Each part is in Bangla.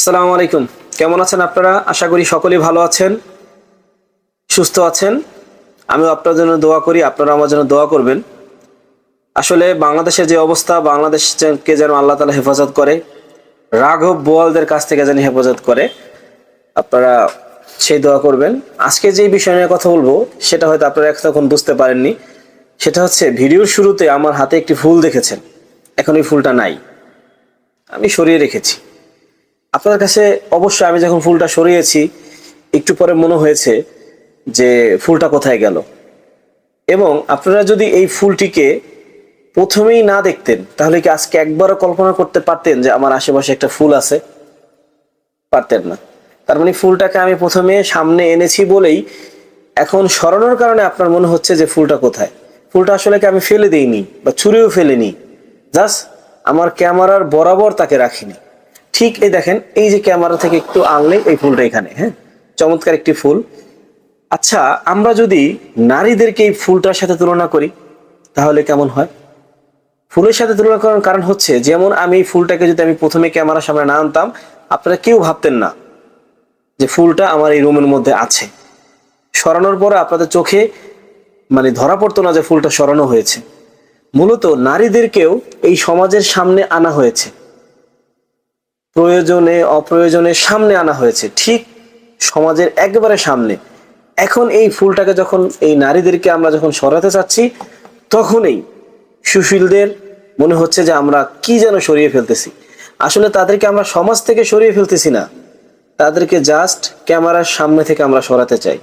আসসালামু আলাইকুম। কেমন আছেন আপনারা? আশা করি সকলেই ভালো আছেন, সুস্থ আছেন। আমিও আপনার জন্য দোয়া করি, আপনারা আমার জন্য দোয়া করবেন। আসলে বাংলাদেশের যে অবস্থা বাংলাদেশকে যেন আল্লাহ তালা হেফাজত করে, রাঘব বোয়ালদের কাছ থেকে যেন হেফাজত করে, আপনারা সেই দোয়া করবেন। আজকে যে বিষয় নিয়ে কথা বলব, সেটা হয়তো আপনারা এখন বুঝতে পারেননি। সেটা হচ্ছে, ভিডিওর শুরুতে আমার হাতে একটি ফুল দেখেছেন। এখন ওই ফুলটা নাই। আমি সরিয়ে রেখেছি। আপনাদের কাছে অবশ্যই আমি যখন ফুলটা সরিয়েছি, একটু পরে মনে হয়েছে যে ফুলটা কোথায় গেল। এবং আপনারা যদি এই ফুলটিকে প্রথমেই না দেখতেন, তাহলে কি আজকে একবারও কল্পনা করতে পারতেন যে আমার আশেপাশে একটা ফুল আছে? পারতেন না। তার মানে ফুলটাকে আমি প্রথমে সামনে এনেছি বলেই এখন সরানোর কারণে আপনার মনে হচ্ছে যে ফুলটা কোথায়। ফুলটা আসলে কি আমি ফেলে দিইনি বা ছুঁড়েও ফেলিনি? জাস্ট আমার ক্যামেরার বরাবর তাকে রাখিনি। ঠিক এই দেখেন, এই যে ক্যামেরা থেকে একটু আনলে এই ফুলটা এখানে হ্যাঁ? চমৎকার একটি ফুল। আচ্ছা আমরা যদি নারীদেরকে এই ফুলটার সাথে তুলনা করি, তাহলে কেমন হয়? ফুলের সাথে তুলনা করার কারণ হচ্ছে, যেমন আমি এই ফুলটাকে যদি আমি প্রথমে ক্যামেরার সামনে না আনতাম, আপনারা কেউ ভাবতেন না যে ফুলটা আমার এই রুমের মধ্যে আছে। সরানোর পরে আপনাদের চোখে মানে ধরা পড়তো না যে ফুলটা সরানো হয়েছে। মূলত নারীদেরকেও এই সমাজের সামনে আনা হয়েছে। প্রয়োজনে, অপ্রয়োজনে সামনে আনা হয়েছে। ঠিক সমাজের একেবারে সামনে। এখন এই ফুলটাকে যখন, এই নারীদেরকে আমরা যখন সরাতে চাচ্ছি, তখনই সুশীলদের মনে হচ্ছে যে আমরা কি যেন সরিয়ে ফেলতেছি। আসলে তাদেরকে আমরা সমাজ থেকে সরিয়ে ফেলতেছি না। তাদেরকে জাস্ট ক্যামেরার সামনে থেকে আমরা সরাতে চাই।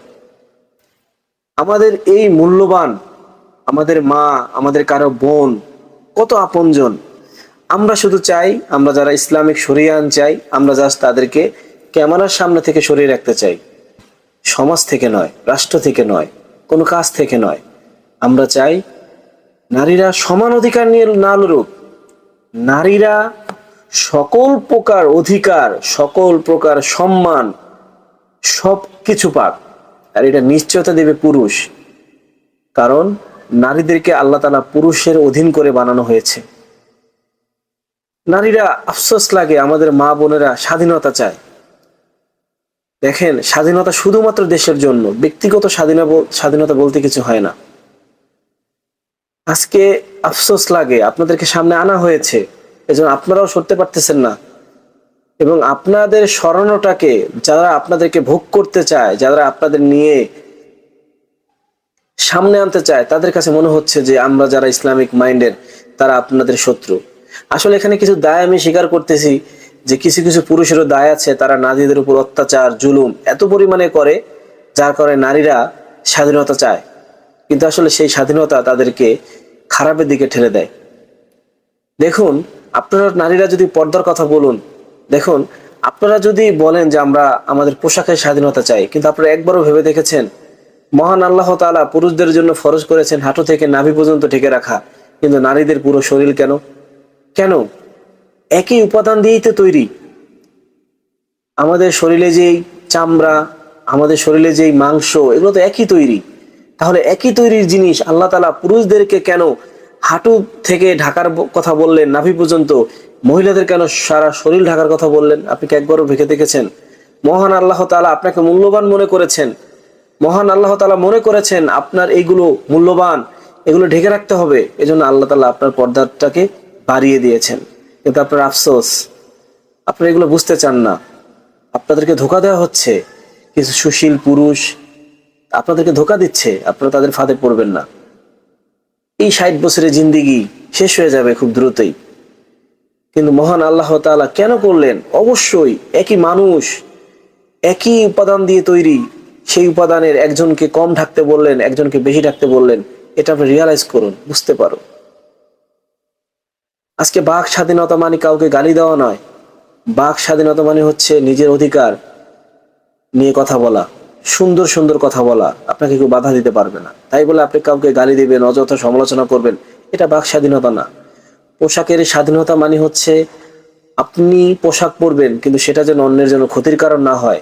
আমাদের এই মূল্যবান, আমাদের মা, আমাদের কারও বোন, কত আপনজন আমরা শুধু চাই, আমরা যারা ইসলামিক সরিয়ান চাই, আমরা জাস্ট তাদেরকে ক্যামেরার সামনে থেকে সরিয়ে রাখতে চাই। সমাজ থেকে নয়, রাষ্ট্র থেকে নয়, কোনো কাজ থেকে নয়। আমরা চাই নারীরা সমান অধিকার নিয়ে না লড়ুক। নারীরা সকল প্রকার অধিকার, সকল প্রকার সম্মান সব কিছু পাক। আর এটা নিশ্চয়তা দেবে পুরুষ। কারণ নারীদেরকে আল্লাহ তালা পুরুষের অধীন করে বানানো হয়েছে। নারীরা আফসোস লাগে আমাদের মা বোনেরা স্বাধীনতা চায়। দেখেন, স্বাধীনতা শুধুমাত্র দেশের জন্য, ব্যক্তিগত স্বাধীনতা স্বাধীনতা বলতে কিছু হয় না। আজকে আফসোস লাগে, আপনাদেরকে সামনে আনা হয়েছে, এজন্য আপনারাও সরতে পারতেছেন না। এবং আপনাদের স্মরণটাকে যারা আপনাদেরকে ভোগ করতে চায়, যারা আপনাদের নিয়ে সামনে আনতে চায়, তাদের কাছে মনে হচ্ছে যে আমরা যারা ইসলামিক মাইন্ডের, তারা আপনাদের শত্রু। আসলে এখানে কিছু দায় আমি স্বীকার করতেছি যে কিছু কিছু পুরুষেরও দায় আছে, তারা নারীদের উপর অত্যাচার, জুলুম এত পরিমাণে করে, যার কারণে নারীরা স্বাধীনতা চায়। কিন্তু আসলে সেই স্বাধীনতা তাদেরকে খারাপের দিকে ঠেলে দেয়। দেখুন, আপনারা নারীরা যদি পর্দার কথা বলুন, দেখুন, আপনারা যদি বলেন যে আমরা আমাদের পোশাকের স্বাধীনতা চাই, কিন্তু আপনারা একবারও ভেবে দেখেছেন? মহান আল্লাহ তাআলা পুরুষদের জন্য ফরজ করেছেন হাঁটু থেকে নাভি পর্যন্ত ঢেকে রাখা, কিন্তু নারীদের পুরো শরীর কেন? কেন? একই উপাদান দিয়েই তো তৈরি। আমাদের শরীরে যেই চামড়া, আমাদের শরীরে যেই মাংস, এগুলো তো একই তৈরি। তাহলে একই তৈরির জিনিস আল্লাহ তালা পুরুষদেরকে কেন হাঁটু থেকে ঢাকার কথা বললেন নাভি পর্যন্ত? মহিলাদের কেন সারা শরীর ঢাকার কথা বললেন? আপনি একবারও ভেবে দেখেছেন? মহান আল্লাহ তালা আপনাকে মূল্যবান মনে করেছেন। মহান আল্লাহ তালা মনে করেছেন আপনার এইগুলো মূল্যবান, এগুলো ঢেকে রাখতে হবে। এজন্য আল্লাহ তালা আপনার পর্দাটাকে বাড়িয়ে দিয়েছেন। কিন্তু আপনার আফসোস। আপনারা এগুলো বুঝতে চান না। আপনাদেরকে ধোকা দেওয়া হচ্ছে। কিছু সুশীল পুরুষ আপনাদেরকে ধোকা দিচ্ছে। আপনারা তাদের ফাঁদে পড়বেন না। এই ষাট বছরের জিন্দিগি শেষ হয়ে যাবে খুব দ্রুতই। কিন্তু মহান আল্লাহ তাআলা কেন করলেন? অবশ্যই একই মানুষ, একই উপাদান দিয়ে তৈরি, সেই উপাদানের একজনকে কম ঢাকতে বললেন, একজনকে বেশি ঢাকতে বললেন। এটা আপনি রিয়ালাইজ করুন, বুঝতে পারো আজকে বাক স্বাধীনতা মানে কাউকে গালি দেওয়া নয়। বাক স্বাধীনতা মানে হচ্ছে নিজের অধিকার নিয়ে কথা বলা, সুন্দর সুন্দর কথা বলা। আপনাকে কেউ বাধা দিতে পারবে না। তাই বলে আপনি কাউকে গালি দিবেন, অযথা সমালোচনা করবেন, এটা বাক স্বাধীনতা না। পোশাকের স্বাধীনতা মানে হচ্ছে আপনি পোশাক পরবেন, কিন্তু সেটা যেন অন্যের জন্য ক্ষতির কারণ না হয়।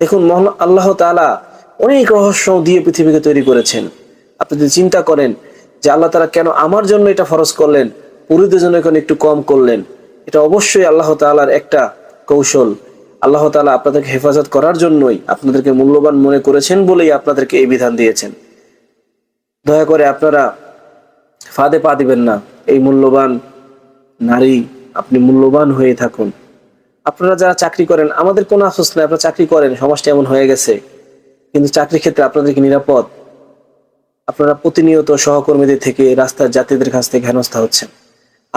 দেখুন, মহান আল্লাহ তাআলা অনেক রহস্য দিয়ে পৃথিবীকে তৈরি করেছেন। আপনি যদি চিন্তা করেন যে আল্লাহ তাআলা কেন আমার জন্য এটা ফরজ করলেন পুরুষদের জন্য এখন একটু কম করলেন। এটা অবশ্যই আল্লাহ তাআলার একটা কৌশল। আল্লাহ তাআলা আপনাদেরকে হেফাজত করার জন্যই আপনাদেরকে মূল্যবান মনে করেছেন বলেই আপনাদেরকে এই বিধান দিয়েছেন। দয়া করে আপনারা ফাঁদে পা দিবেন না। এই মূল্যবান নারী, আপনি মূল্যবান হয়ে থাকুন। আপনারা যারা চাকরি করেন, আমাদের কোনো আফসোস নেই, আপনারা চাকরি করেন, সমাজটা এমন হয়ে গেছে। কিন্তু চাকরির ক্ষেত্রে আপনাদেরকে নিরাপদ। আপনারা প্রতিনিয়ত সহকর্মীদের থেকে, রাস্তার যাত্রীদের কাছ থেকে হেনস্থা হচ্ছেন।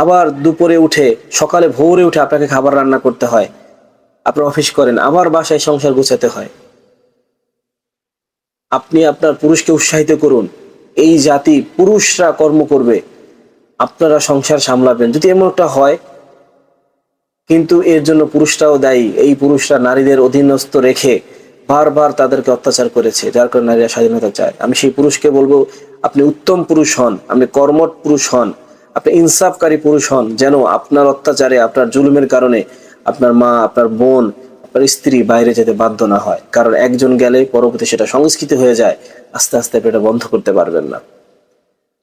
আবার দুপুরে উঠে, সকালে ভোরে উঠে আপনাকে খাবার রান্না করতে হয়। আপনি অফিস করেন, আবার বাসায় সংসার গোছাতে হয়। আপনি আপনার পুরুষকে উৎসাহিত করুন। এই জাতি পুরুষরা কর্ম করবে। আপনারা সংসার সামলাবেন। যদি এমন একটা হয়, কিন্তু এর জন্য পুরুষরাও দায়ী। এই পুরুষরা নারীদের অধীনস্থ রেখে বারবার তাদেরকে অত্যাচার করেছে, যার কারণে নারীরা স্বাধীনতা চায়। আমি সেই পুরুষকে বলব, আপনি উত্তম পুরুষ হন, আপনি কর্মট পুরুষ হন। আপনি ইনসাফকারী পুরুষ হন, যেন আপনার অত্যাচারে, আপনার জুলুমের কারণে আপনার মা, আপনার বোন, আপনার স্ত্রী বাইরে যেতে বাধ্য না হয়। কারণ একজন গেলে পরবর্তী সেটা সংস্কৃতি হয়ে যায়, আস্তে আস্তে আপনি এটা বন্ধ করতে পারবেন না।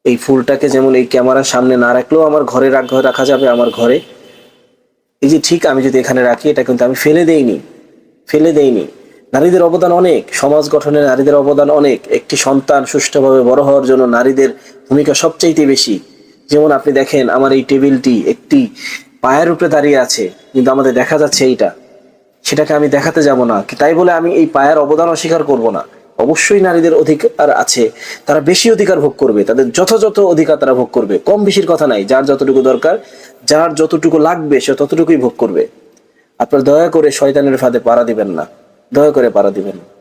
এই ফুলটাকে যেমন এই ক্যামেরার সামনে না রাখলেও আমার ঘরে রাখ রাখা যাবে আমার ঘরে। এই যে ঠিক আমি যদি এখানে রাখি, এটা কিন্তু আমি ফেলে দেইনি ফেলে দেইনি। নারীদের অবদান অনেক, সমাজ গঠনে নারীদের অবদান অনেক। একটি সন্তান সুষ্ঠুভাবে বড় হওয়ার জন্য নারীদের ভূমিকা সবচাইতে বেশি। যেমন আপনি দেখেন, আমার এই টেবিলটি একটি পায়ের উপরে দাঁড়িয়ে আছে, কিন্তু আমাদের দেখা যাচ্ছে এইটা। সেটাকে আমি দেখাতে যাব না। তাই বলে আমি এই পায়ের অবদান অস্বীকার করব না। অবশ্যই নারীদের অধিকার আছে। তারা বেশি অধিকার ভোগ করবে। তাদের যথাযথ অধিকার তারা ভোগ করবে। কম বেশির কথা নাই। যার যতটুকু দরকার, যার যতটুকু লাগবে, সে ততটুকুই ভোগ করবে। আপনার দয়া করে শয়তানের ফাঁদে পাড়া দিবেন না। দয়া করে পাড়া দিবেন না।